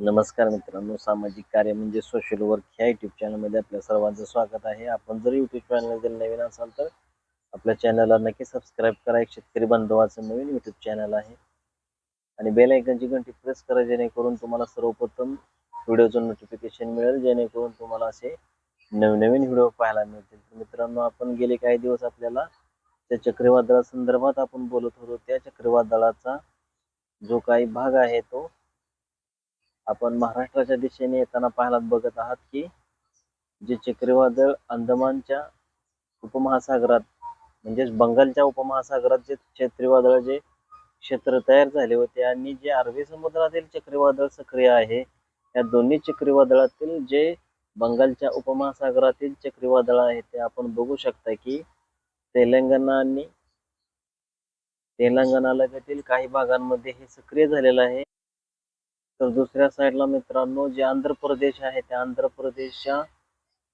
नमस्कार मित्रांनो सामाजिक कार्य म्हणजे सोशल वर्क ह्या युट्यूब चॅनलमध्ये आपल्या सर्वांचं स्वागत आहे. आपण जर युट्यूब चॅनलमध्ये नवीन असाल तर आपल्या चॅनलला नक्की सबस्क्राईब करा. एक शेतकरी बांधवाचं नवीन युट्यूब चॅनल आहे. आणि बेल आयकनची घंटी प्रेस करा जेणेकरून तुम्हाला सर्वप्रथम व्हिडिओचं नोटिफिकेशन मिळेल जेणेकरून तुम्हाला असे नवनवीन व्हिडिओ पाहायला मिळतील. तर मित्रांनो आपण गेले काही दिवस आपल्याला त्या चक्रीवादळासंदर्भात आपण बोलत होतो. त्या चक्रीवादळाचा जो काही भाग आहे तो आपण महाराष्ट्राच्या दिशेने येताना पाहायला बघत आहात की जे चक्रीवादळ अंदमानच्या उपमहासागरात म्हणजेच बंगालच्या उपमहासागरात जे चक्रीवादळ जे क्षेत्र तयार झाले होते आणि जे अरबी समुद्रातील चक्रीवादळ सक्रिय आहे या दोन्ही चक्रीवादळातील जे बंगालच्या उपमहासागरातील चक्रीवादळ आहे ते आपण बघू शकता की तेलंगणा आणि तेलंगणा लगतील काही भागांमध्ये हे सक्रिय झालेलं आहे. तर दुसऱ्या साईडला मित्रांनो जे आंध्र प्रदेश आहे त्या आंध्र प्रदेशच्या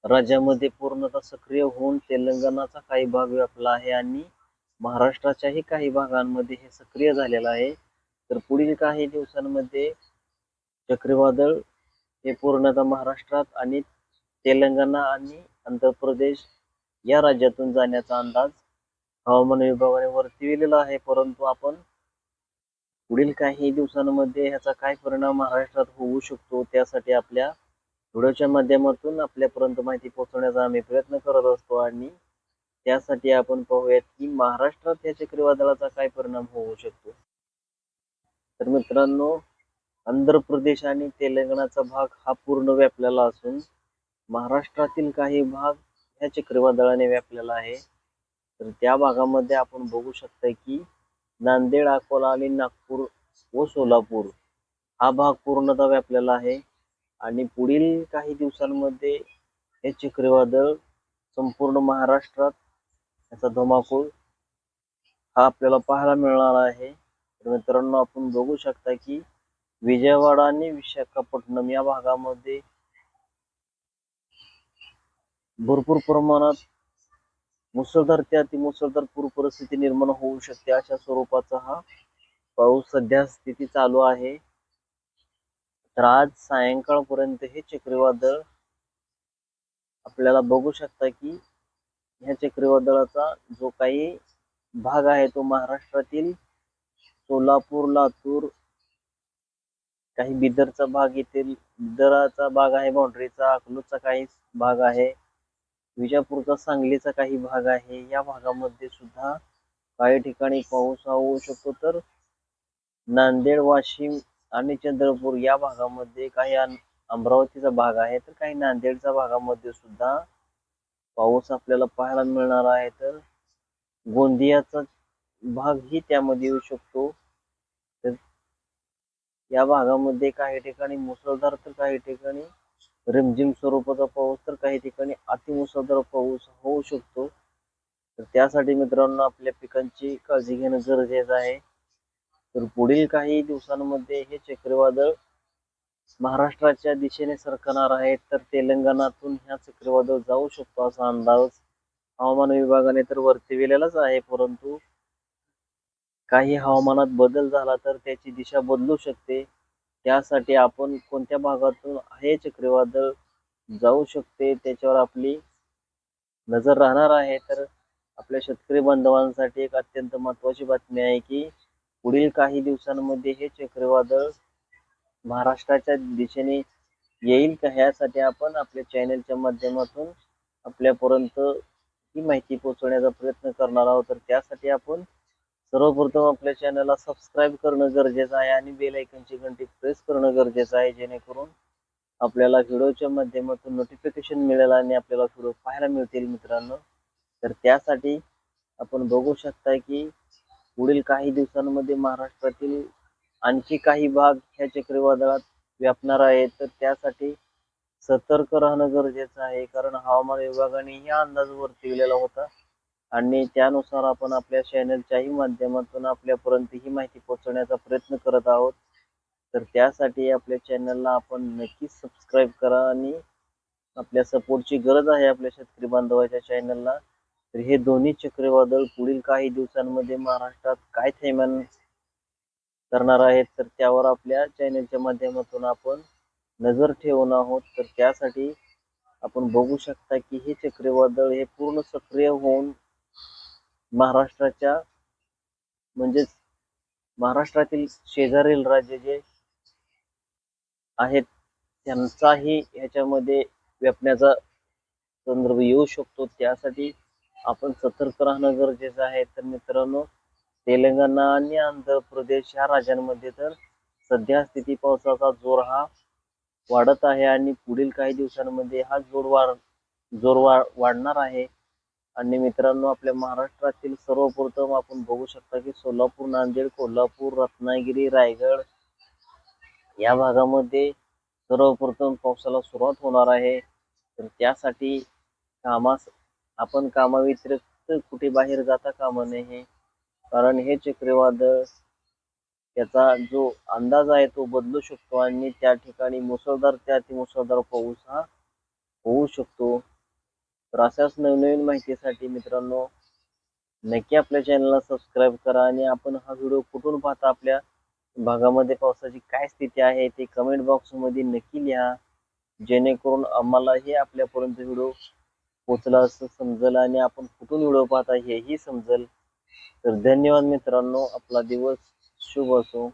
राज्यामध्ये पूर्णतः सक्रिय होऊन तेलंगणाचा काही भाग व्यापला आहे आणि महाराष्ट्राच्याही काही भागांमध्ये हे सक्रिय झालेलं आहे. तर पुढील काही दिवसांमध्ये चक्रीवादळ हे पूर्णतः महाराष्ट्रात आणि तेलंगणा आणि आंध्र प्रदेश या राज्यातून जाण्याचा अंदाज हवामान विभागाने वर्तविलेला आहे. परंतु आपण पुढील काही दिवसांमध्ये ह्याचा काय परिणाम महाराष्ट्रात होऊ शकतो त्यासाठी आपल्या व्हिडिओच्या माध्यमातून आपल्यापर्यंत माहिती पोहोचवण्याचा आम्ही प्रयत्न करत असतो आणि त्यासाठी आपण पाहूयात की महाराष्ट्रात या चक्रीवादळाचा काय परिणाम होऊ शकतो. तर मित्रांनो आंध्र प्रदेश आणि तेलंगणाचा भाग हा पूर्ण व्यापलेला असून महाराष्ट्रातील काही भाग ह्या चक्रीवादळाने व्यापलेला आहे. तर त्या भागामध्ये आपण बघू शकता की नांदेड अकोला आणि नागपूर व सोलापूर. हा भाग पूर्णतः व्यापलेला आहे आणि पुढील काही दिवसांमध्ये हे चक्रीवादळ संपूर्ण महाराष्ट्रात याचा धमाकूळ हा आपल्याला पाहायला मिळणार आहे. तर मित्रांनो आपण बघू शकता की विजयवाडा आणि विशाखापट्टणम या भागामध्ये भरपूर प्रमाणात मुसळधार ते अतिमुसळधार पूर परिस्थिती निर्माण होऊ शकते. अशा स्वरूपाचा हा पाऊस सध्या स्थिती चालू आहे. तर आज सायंकाळपर्यंत हे चक्रीवादळ आपल्याला बघू शकता की ह्या चक्रीवादळाचा जो काही भाग आहे तो महाराष्ट्रातील सोलापूर लातूर काही बिदरचा भाग येथील बिदराचा भाग आहे बाउंड्रीचा अकलूजचा काही भाग आहे. विजापूरचा सांगलीचा काही भाग आहे. या भागामध्ये सुद्धा काही ठिकाणी पाऊस हा होऊ शकतो. तर नांदेड वाशिम आणि चंद्रपूर या भागामध्ये काही अमरावतीचा भाग आहे. तर काही नांदेडच्या भागामध्ये सुद्धा पाऊस आपल्याला पाहायला मिळणार आहे. तर गोंदियाचा भाग ही त्यामध्ये येऊ शकतो. तर या भागामध्ये काही ठिकाणी मुसळधार तर काही ठिकाणी रिमझिम स्वरूपाचा पाऊस तर काही ठिकाणी अतिमुसळधार पाऊस होऊ शकतो. तर त्यासाठी मित्रांनो आपल्या पिकांची काळजी घेणं गरजेचं आहे. तर पुढील काही दिवसांमध्ये हे चक्रीवादळ महाराष्ट्राच्या दिशेने सरकणार आहे तर तेलंगणातून ह्या चक्रीवादळ जाऊ शकतो असा अंदाज हवामान विभागाने तर वर्तविलेलाच आहे. परंतु काही हवामानात बदल झाला तर त्याची दिशा बदलू शकते. त्यासाठी आपण कोणत्या भागातून हे चक्रीवादळ जाऊ शकते? त्याच्यावर आपली नजर राहणार आहे. तर आपल्या शेतकरी बांधवांसाठी एक अत्यंत महत्वाची बातमी आहे की पुढील काही दिवसांमध्ये हे चक्रीवादळ महाराष्ट्राच्या दिशेने येईल का? ह्यासाठी आपण आपल्या चॅनलच्या माध्यमातून आपल्यापर्यंत ही माहिती पोहोचवण्याचा प्रयत्न करणार आहोत. तर त्यासाठी आपण सर्वप्रथम आपल्या चॅनलला सबस्क्राईब करणं गरजेचं आहे आणि बेल आयकनची घंटी प्रेस करणं गरजेचं आहे जेणेकरून आपल्याला व्हिडिओच्या माध्यमातून नोटिफिकेशन मिळेल आणि आपल्याला व्हिडिओ पाहायला मिळतील मित्रांनो. तर त्यासाठी आपण बघू शकता की पुढील काही दिवसांमध्ये महाराष्ट्रातील आणखी काही भाग ह्या चक्रीवादळात व्यापणार आहेत. तर त्यासाठी सतर्क राहणं गरजेचं आहे कारण हवामान विभागाने हा अंदाज वर्तविलेला होता. आणि त्यानुसार आपण आपल्या चॅनलच्याही माध्यमातून आपल्यापर्यंत ही माहिती पोहोचवण्याचा प्रयत्न करत आहोत. तर त्यासाठी आपल्या चॅनलला आपण नक्कीच सबस्क्राईब करा आणि आपल्या सपोर्टची गरज आहे आपल्या शेतकरी बांधवाच्या चॅनलला तर हे दोन्ही चक्रीवादळ पुढील काही दिवसांमध्ये महाराष्ट्रात काय थैमान करणार आहेत तर त्यावर आपल्या चॅनलच्या माध्यमातून आपण नजर ठेवून आहोत. तर त्यासाठी आपण बघू शकता की हे चक्रीवादळ हे पूर्ण सक्रिय होऊन महाराष्ट्राच्या म्हणजेच महाराष्ट्रातील शेजारील राज्य जे आहेत त्यांचाही ह्याच्यामध्ये व्यापण्याचा संदर्भ येऊ शकतो. त्यासाठी आपण सतर्क राहणं गरजेचं आहे. तर मित्रांनो तेलंगणा आणि आंध्र प्रदेश ह्या राज्यांमध्ये तर सध्या स्थिती पावसाचा जोर हा वाढत आहे आणि पुढील काही दिवसांमध्ये हा जोर वाढ जोर वाढणार आहे. आणि मित्रांनो आपल्या महाराष्ट्रातील सर्वप्रथम आपण बघू शकता की सोलापूर नांदेड कोल्हापूर रत्नागिरी रायगड या भागामध्ये सर्वप्रथम पावसाला सुरुवात होणार आहे. तर त्यासाठी कामास आपण कामाव्यतिरिक्त कुठे बाहेर जाता कामा नये. कारण हे चक्रीवादळ त्याचा जो अंदाज आहे तो बदलू शकतो आणि त्या ठिकाणी मुसळधार ते मुसळधार पाऊस हा होऊ शकतो. तर अशाच नवनवीन माहितीसाठी मित्रांनो नक्की आपल्या चॅनलला सबस्क्राईब करा आणि आपण हा व्हिडिओ कुठून पाहता आपल्या भागामध्ये पावसाची काय स्थिती आहे ते कमेंट बॉक्समध्ये नक्की लिहा. जेणेकरून आम्हालाही आपल्यापर्यंत व्हिडिओ पोचला असं समजेल आणि आपण कुठून व्हिडिओ पाहता हेही समजेल. तर धन्यवाद मित्रांनो आपला दिवस शुभ असो.